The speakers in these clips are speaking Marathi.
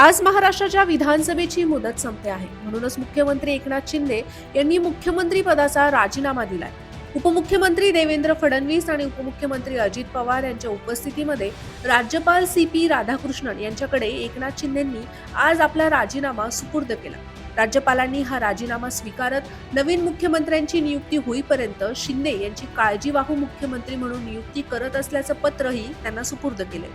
आज महाराष्ट्राच्या विधानसभेची मुदत संपते आहे. म्हणूनच मुख्यमंत्री एकनाथ शिंदे यांनी मुख्यमंत्री पदाचा राजीनामा दिलाय. उपमुख्यमंत्री देवेंद्र फडणवीस आणि उपमुख्यमंत्री अजित पवार यांच्या उपस्थितीमध्ये राज्यपाल सी पी राधाकृष्णन यांच्याकडे एकनाथ शिंदेंनी आज आपला राजीनामा सुपूर्द केला. राज्यपालांनी हा राजीनामा स्वीकारत नवीन मुख्यमंत्र्यांची नियुक्ती होईपर्यंत शिंदे यांची काळजीवाहू मुख्यमंत्री म्हणून नियुक्ती करत असल्याचं पत्रही त्यांना सुपूर्द केले.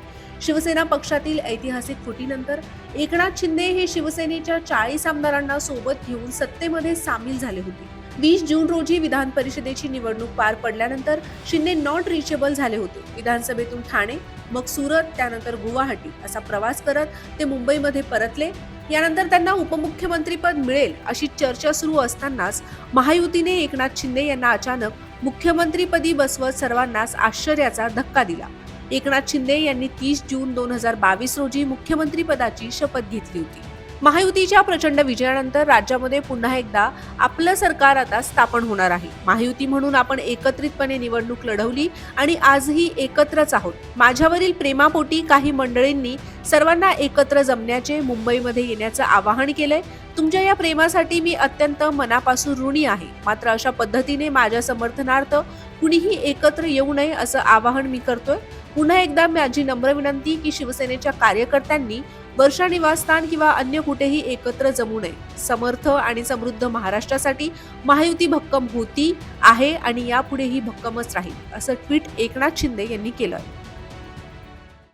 शिवसेना पक्षातील ऐतिहासिक फुटीनंतर एकनाथ शिंदे हे शिवसेनेच्या चाळीस आमदारांना सोबत घेऊन सत्तेमध्ये सामील झाले होते. वीस जून रोजी विधान परिषदेची निवडणूक पार पडल्यानंतर शिंदे नॉट रिचेबल झाले होते. विधानसभेतून ठाणे मग सुरत त्यानंतर गुवाहाटी असा प्रवास करत ते मुंबईमध्ये परतले. यानंतर त्यांना उपमुख्यमंत्रीपद मिळेल अशी चर्चा सुरू असतानाच महायुतीने एकनाथ शिंदे यांना अचानक मुख्यमंत्रीपदी बसवत सर्वांनाच आश्चर्याचा धक्का दिला. एकनाथ शिंदे यांनी तीस जून दोन हजार बावीस रोजी मुख्यमंत्रीपदाची शपथ घेतली होती. महायुतीच्या प्रचंड विजयानंतर राज्यामध्ये पुन्हा एकदा आपलं सरकार आता स्थापन होणार आहे. महायुती म्हणून आपण एकत्रितपणे निवडणूक लढवली आणि आजही एकत्रच आहोत. माझ्यावरील प्रेमापोटी काही मंडळींनी सर्वांना एकत्र जमण्याचे मुंबईमध्ये येण्याचं आवाहन केलंय. तुमच्या या प्रेमासाठी मी अत्यंत मनापासून ऋणी आहे. मात्र अशा पद्धतीने माझ्या समर्थनार्थ कुणीही एकत्र येऊ नये असं आवाहन मी करतोय. पुन्हा एकदा माझी नम्र विनंती की शिवसेनेच्या कार्यकर्त्यांनी वर्षा निवासस्थान किंवा अन्य कुठेही एकत्र जमू नये. समर्थ आणि समृद्ध महाराष्ट्रासाठी महायुती भक्कम होती आहे आणि यापुढेही भक्कमच राहील असं ट्विट एकनाथ शिंदे यांनी केलं